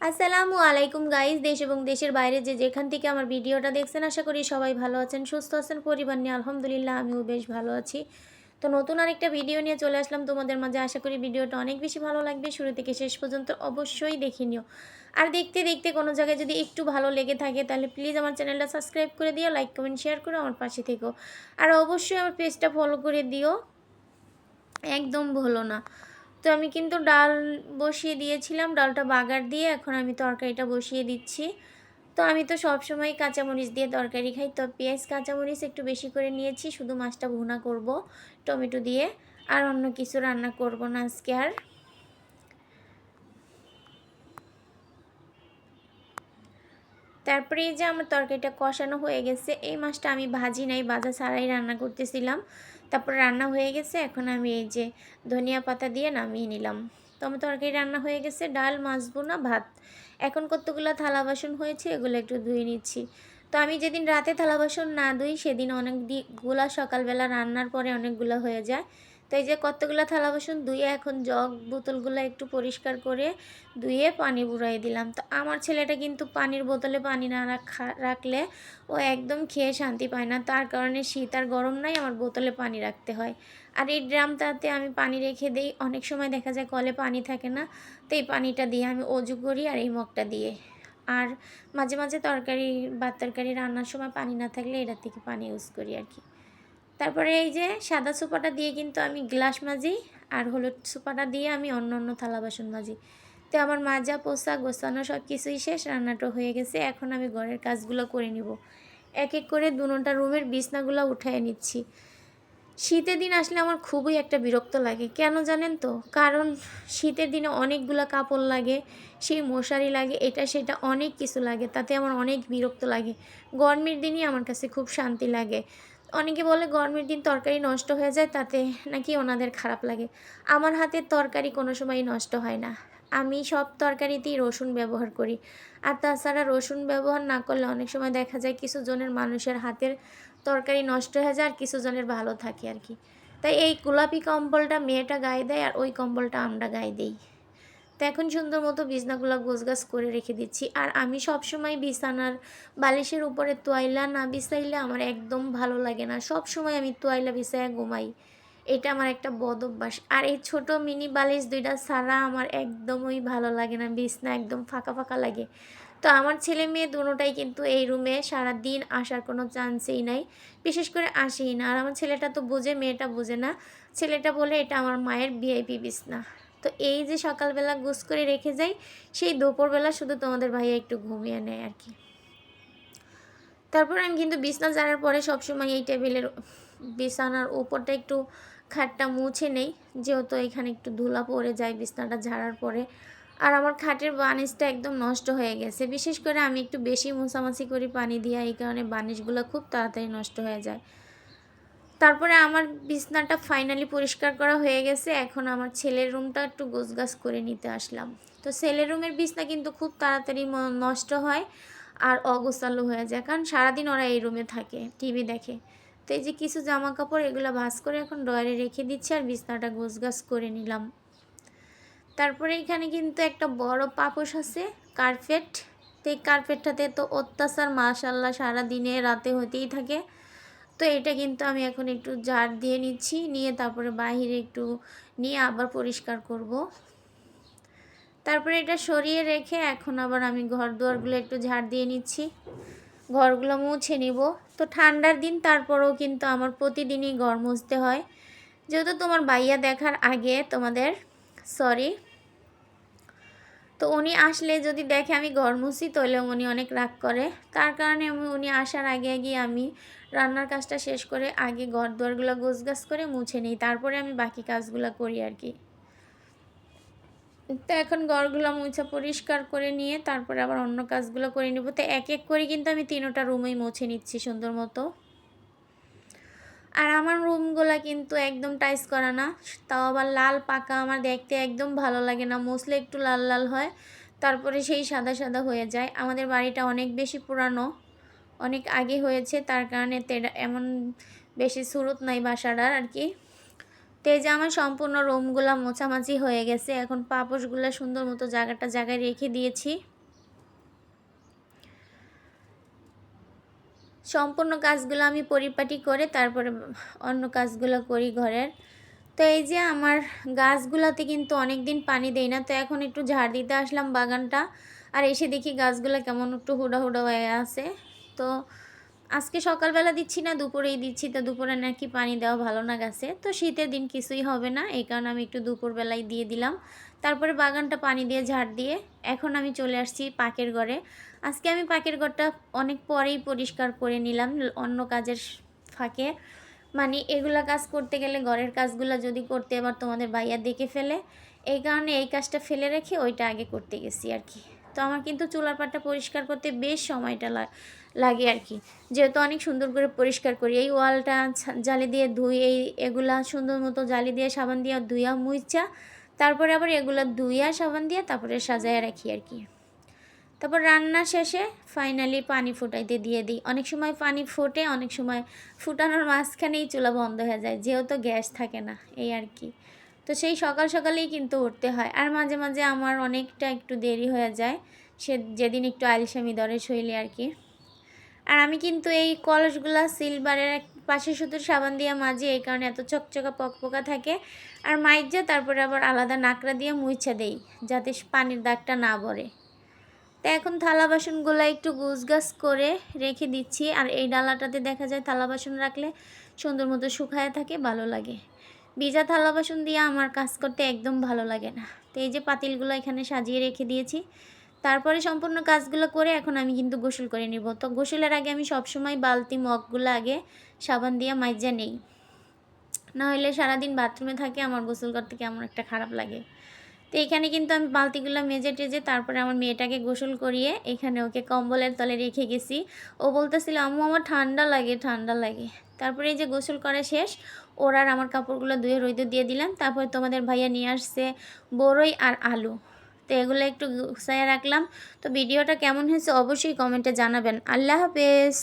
আসসালামু আলাইকুম গাইজ দেশ এবং দেশের বাইরে যে যেখান থেকে আমার ভিডিওটা দেখছেন, আশা করি সবাই ভালো আছেন, সুস্থ আছেন, পরিবার নিয়ে আলহামদুলিল্লাহ আমিও বেশ ভালো আছি। তো নতুন আরেকটা ভিডিও নিয়ে চলে আসলাম তোমাদের মাঝে। আশা করি ভিডিওটা অনেক বেশি ভালো লাগবে। শুরু থেকে শেষ পর্যন্ত অবশ্যই দেখে নিও। আর দেখতে দেখতে কোনো জায়গায় যদি একটু ভালো লেগে থাকে, তাহলে প্লিজ আমার চ্যানেলটা সাবস্ক্রাইব করে দিও লাইক কমেন্ট শেয়ার করে আমার পাশে থেকো। আর অবশ্যই আমার পেজটা ফলো করে দিও। একদম ভুলো না। তো আমি কিন্তু ডাল বসিয়ে দিয়েছিলাম, ডালটা বাগার দিয়ে এখন আমি তরকারিটা বসিয়ে দিচ্ছি। তো আমি তো সবসময় কাঁচামরিচ দিয়ে তরকারি খাই, তো পেঁয়াজ, কাঁচামরিচ একটু বেশি করে নিয়েছি, শুধু মাছটা ভুনা করব, টমেটো দিয়ে, আর অন্য কিছু রান্না করব না আজকে আর। তারপরে যে আমার তরকারিটা কষানো হয়ে গেছে, এই মাছটা আমি ভাজি নাই বাজা ছাড়াই রান্না করতেছিলাম। তারপর রান্না হয়ে গেছে। এখন আমি এই যে ধনিয়া পাতা দিয়ে নামিয়ে নিলাম। তো আমার তরকারি রান্না হয়ে গেছে। ডাল মাছ বোনা ভাত। এখন কতগুলো থালা বাসন হয়েছে এগুলো একটু ধুয়ে নিচ্ছি। তো আমি যেদিন রাতে থালা বাসন না ধুই, সেদিন অনেক অনেকগুলা সকালবেলা রান্নার পরে অনেকগুলো হয়ে যায়। তো এই যে কতগুলো থালা বাসন ধুয়ে এখন জগ বোতলগুলো একটু পরিষ্কার করে ধুয়ে পানি বুড়াই দিলাম। তো আমার ছেলেটা কিন্তু পানির বোতলে পানি না রাখা, রাখলে ও একদম খেয়ে শান্তি পায় না। তার কারণে শীত আর গরম নাই, আমার বোতলে পানি রাখতে হয়। আর এই ড্রামটাতে আমি পানি রেখে দিই। অনেক সময় দেখা যায় কলে পানি থাকে না, তো এই পানিটা দিয়ে আমি অজু করি আর এই মগটা দিয়ে। আর মাঝে মাঝে তরকারি বা তরকারি রান্নার সময় পানি না থাকলে এটার থেকে পানি ইউজ করি আর কি। তারপরে এই যে সাদা সুপাটা দিয়ে কিন্তু আমি গ্লাস মাজি আর হলুদ সুপাটা দিয়ে আমি অন্য অন্য থালা বাসন মাজি। তো আমার মাজা পোষা গোছানো সব কিছুই শেষ, রান্নাটা হয়ে গেছে। এখন আমি ঘরের কাজগুলো করে নিব। এক এক করে দুটা রুমের বিছনাগুলো উঠায় নিচ্ছি। শীতের দিন আসলে আমার খুবই একটা বিরক্ত লাগে। কেন জানেন তো? কারণ শীতের দিনে অনেকগুলো কাপড় লাগে, সেই মশারি লাগে, এটা সেটা অনেক কিছু লাগে। তাতে আমার অনেক বিরক্ত লাগে। গরমের দিনই আমার কাছে খুব শান্তি লাগে। অনেকে বলে গরমের দিন তরকারি নষ্ট হয়ে যায়, তাতে নাকি ওনাদের খারাপ লাগে। আমার হাতের তরকারি কোনো সময়ই নষ্ট হয় না। আমি সব তরকারিতেই রসুন ব্যবহার করি। আর তাছাড়া রসুন ব্যবহার না করলে অনেক সময় দেখা যায় কিছু জনের মানুষের হাতের তরকারি নষ্ট হয়ে যায় আর কিছু জনের ভালো থাকে আর কি। তাই এই গোলাপি কম্বলটা মেয়েটা গায়ে দেয় আর ওই কম্বলটা আমরা গায়ে দিই। তো এখন সুন্দর মতো বিছনাগুলো গোছগাছ করে রেখে দিচ্ছি। আর আমি সবসময় বিছানার বালিশের উপরে তোয়াইলা না বিছাইলে আমার একদম ভালো লাগে না। সব সময় আমি তোয়াইলা বিছাইয়া ঘুমাই। এটা আমার একটা বদ অভ্যাস। আর এই ছোট মিনি বালিশ দুইটা ছাড়া আমার একদমই ভালো লাগে না। বিছনা একদম ফাঁকা ফাঁকা লাগে। তো আমার ছেলে মেয়ে দুটোটাই কিন্তু এই রুমে সারা দিন আসার কোনো চান্সেই নাই। বিশেষ করে আসেই না। আর আমার ছেলেটা তো বোঝে, মেয়েটা বোঝে না। ছেলেটা বলে এটা আমার মায়ের ভিআইপি বিছনা। তো এই যে সকালবেলা গোস করে রেখে যাই, সেই দুপুরবেলা শুধু তোমাদের ভাইয়া একটু ঘুমিয়ে নেয় আর কি। তারপর আমি কিন্তু বিছনা জানার পরে সবসময় এই টেবিলের বিছানার উপরটা একটু খাটটা মুছে নেই, যেহেতু এখানে একটু ধুলা পড়ে যায় বিছনাটা ঝাড়ার পরে। আর আমার খাটের বানিশটা একদম নষ্ট হয়ে গেছে, বিশেষ করে আমি একটু বেশি মোছামাছি করি পানি দিয়ে, এই কারণে বানিশগুলো খুব তাড়াতাড়ি নষ্ট হয়ে যায়। তারপরে আমার বিছনাটা ফাইনালি পরিষ্কার করা হয়ে গেছে। এখন আমার ছেলের রুমটা একটু গোছগাছ করে নিতে আসলাম। তো ছেলের রুমের বিছনা কিন্তু খুব তাড়াতাড়ি নষ্ট হয় আর অগোছালো হয়ে যায়। কারণ সারাদিন ওরা এই রুমে থাকে টিভি দেখে। তো এই যে কিছু জামা কাপড় এগুলো ভাস করে এখন ডয়ারে রেখে দিচ্ছি আর বিছনাটা গোছগাছ করে নিলাম। তারপরে এখানে কিন্তু একটা বড় পাপোশ আছে কার্পেট তো এই কার্পেটটাতে তো অত্যাচার মাশাল্লাহ সারা দিনে রাতে হতেই থাকে। তো এটা কিন্তু আমি এখন একটু ঝাড় দিয়ে নিচ্ছি, নিয়ে তারপরে বাহিরে একটু নিয়ে আবার পরিষ্কার করব। তারপরে এটা সরিয়ে রেখে এখন আবার আমি ঘর দুয়ারগুলো একটু ঝাড় দিয়ে নিচ্ছি। ঘরগুলো মুছে নিব। তো ঠান্ডার দিন তারপরেও কিন্তু আমার প্রতিদিনই ঘর মুছতে হয়। যেহেতু তোমার বাইয়া দেখার আগে তোমাদের সরি তো উনি আসলে যদি দেখে আমি ঘর মুছি তাহলে উনি অনেক রাগ করে। তার কারণে আমি, উনি আসার আগে আগে আমি রান্নার কাজটা শেষ করে আগে ঘর দুয়ারগুলো গাছ করে মুছে নিই। তারপরে আমি বাকি কাজগুলো করি আর কি। তো এখন ঘরগুলো মুছে পরিষ্কার করে নিয়ে তারপরে আবার অন্য কাজগুলো করে নিব। তো এক এক করে কিন্তু আমি তিনোটা রুমেই মুছে নিচ্ছি সুন্দর মতো। আর আমার রুমগুলো কিন্তু একদম টাইস করা না। তাও আবার লাল পাকা আমার দেখতে একদম ভালো লাগে না, মুসলে একটু লাল লাল হয়। তারপরে সেই সাদা সাদা হয়ে যায়। আমাদের বাড়িটা অনেক বেশি পুরানো, অনেক আগে হয়েছে। তার কারণে তেরা এমন বেশি সুরত নাই বাসাটার আর কি। তো এই যে আমার সম্পূর্ণ রুমগুলো মোছামাছি হয়ে গেছে। এখন পাপোশগুলো সুন্দর মতো জায়গাটা জায়গায় রেখে দিয়েছি। সম্পূর্ণ কাজগুলো আমি পরিপাটি করে তারপরে অন্য কাজগুলো করি ঘরের। তো এই যে আমার গাছগুলোতে কিন্তু অনেক দিন পানি দেই না, তো এখন একটু ঝাড় দিতে আসলাম বাগানটা। আর এসে দেখি গাছগুলো কেমন একটু হুডা হুডা হয়ে আছে। তো আজকে সকালবেলা দিচ্ছি না, দুপুরেই দিচ্ছি, তো দুপুরে নাকি পানি দেওয়া ভালো না গাছে। তো শীতের দিন কিছুই হবে না, এই কারণে আমি একটু দুপুরবেলায় দিয়ে দিলাম। তারপরে বাগানটা পানি দিয়ে ঝাড় দিয়ে এখন আমি চলে আসছি পাকের ঘরে। আজকে আমি পাকের ঘরটা অনেক পরেই পরিষ্কার করে নিলাম, অন্য কাজের ফাঁকে। মানে এগুলা কাজ করতে গেলে ঘরের কাজগুলো যদি করতে এবার তোমাদের ভাইয়া দেখে ফেলে, এই কারণে এই কাজটা ফেলে রেখে ওইটা আগে করতে গেছি আর কি। তো আমার কিন্তু চুলার পাটটা পরিষ্কার করতে বেশ সময়টা লাগে আর কি যেহেতু অনেক সুন্দর করে পরিষ্কার করি, এই ওয়ালটা জালি দিয়ে ধুই, এই এগুলা সুন্দর মতো জালি দিয়ে সাবান দিয়ে ধুইয়া মুইচা তারপরে আবার এগুলো ধুইয়া সাবান দিয়ে তারপরে সাজায় রাখি আর কি তারপর রান্না শেষে ফাইনালি পানি ফুটাইতে দিয়ে দিই। অনেক সময় পানি ফোটে, অনেক সময় ফুটানোর মাঝখানেই চুলা বন্ধ হয়ে যায়, যেহেতু গ্যাস থাকে না, এই আর কি তো সেই সকাল সকালেই কিন্তু উঠতে হয়। আর মাঝে মাঝে আমার অনেকটা একটু দেরি হয়ে যায়, সে যেদিন একটু আলসামি ধরে শৈলে আর কি আর আমি কিন্তু এই কলসগুলা সিলভারের পাশে শুধু সাবান দিয়ে মাজি, এই কারণে এত চকচকা পকপকা থাকে। আর মাইজা তারপরে আবার আলাদা নাকড়া দিয়ে মুইছা দেই, যাতে পানির দাগটা না পড়ে। তো এখন থালা বাসনগুলো একটু গুছগাছ করে রেখে দিচ্ছি, আর এই ডালাটাতে দেখা যায় থালা বাসন রাখলে সুন্দর মতো শুকায় থাকে, ভালো লাগে। ভিজা থালা বাসন দিয়ে আমার কাজ করতে একদম ভালো লাগে না। তো এই যে পাতিলগুলো এখানে সাজিয়ে রেখে দিয়েছি তারপরে সম্পূর্ণ কাজগুলো করে এখন আমি কিন্তু গোসল করে নিব। তো গোসলের আগে আমি সবসময় বালতি, মগগুলো আগে সাবান দিয়ে মাইজা নেই। না হলে সারাদিন বাথরুমে থাকে আমার গোসল করতে কেমন একটা খারাপ লাগে। তো এখানে কিন্তু আমি বালতিগুলো মেজে টেজে তারপরে আমার মেয়েটাকে গোসল করিয়ে এখানে ওকে কম্বলের তলে রেখে গেছি। ও বলতেছিল, আম্মু, আমার ঠান্ডা লাগে ঠান্ডা লাগে। তারপরে এই যে গোসল করা শেষ, ওর আর আমার কাপড়গুলো ধুয়ে রইতে দিয়ে দিলাম। তারপরে তোমাদের ভাইয়া নিয়ে আসছে বড়ই আর আলু। তো এগুলো একটু গুছাইয়া রাখলাম। তো ভিডিওটা কেমন হয়েছে অবশ্যই কমেন্টে জানাবেন। আল্লাহ হাফেজ।